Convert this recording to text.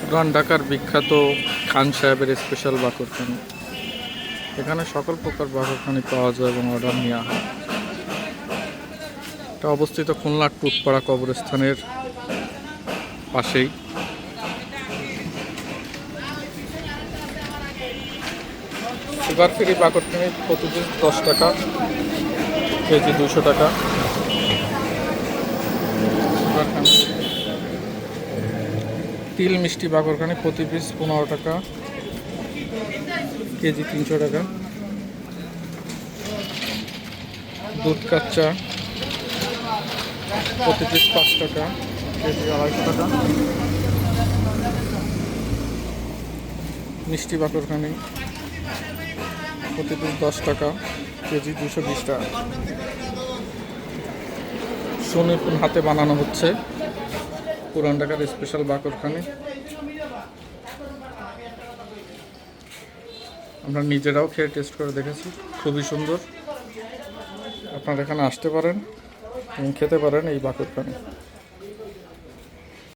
পুরান ঢাকার বিখ্যাত খান সাহেবের স্পেশাল বাকরখানি। এখানে সকল প্রকার বাকরখানি পাওয়া যায় এবং অর্ডার নেওয়া হয়। এটা অবস্থিত খুলনার টুটপাড়া কবরস্থানের পাশেই। সুগার ফ্রি বাকরখানি প্রতিদিন দশ টাকা, কেজি দুশো টাকা। তিল মিষ্টি বাকরখানি প্রতি পিস পনেরো টাকা, কেজি তিনশো টাকা। দুধ কাচ্চা প্রতি পিস পাঁচ টাকা, কেজি আড়াইশো টাকা। মিষ্টি বাকরখানি প্রতি পিস দশ টাকা, কেজি দুশো বিশ টাকা। সুনিপুণ হাতে বানানো হচ্ছে। পুরান ঢাকার স্পেশাল বাকরখানি আমরা নিজেরাও খেয়ে টেস্ট করে দেখেছি, খুবই সুন্দর। আপনারা এখানে আসতে পারেন এবং খেতে পারেন এই বাকরখানি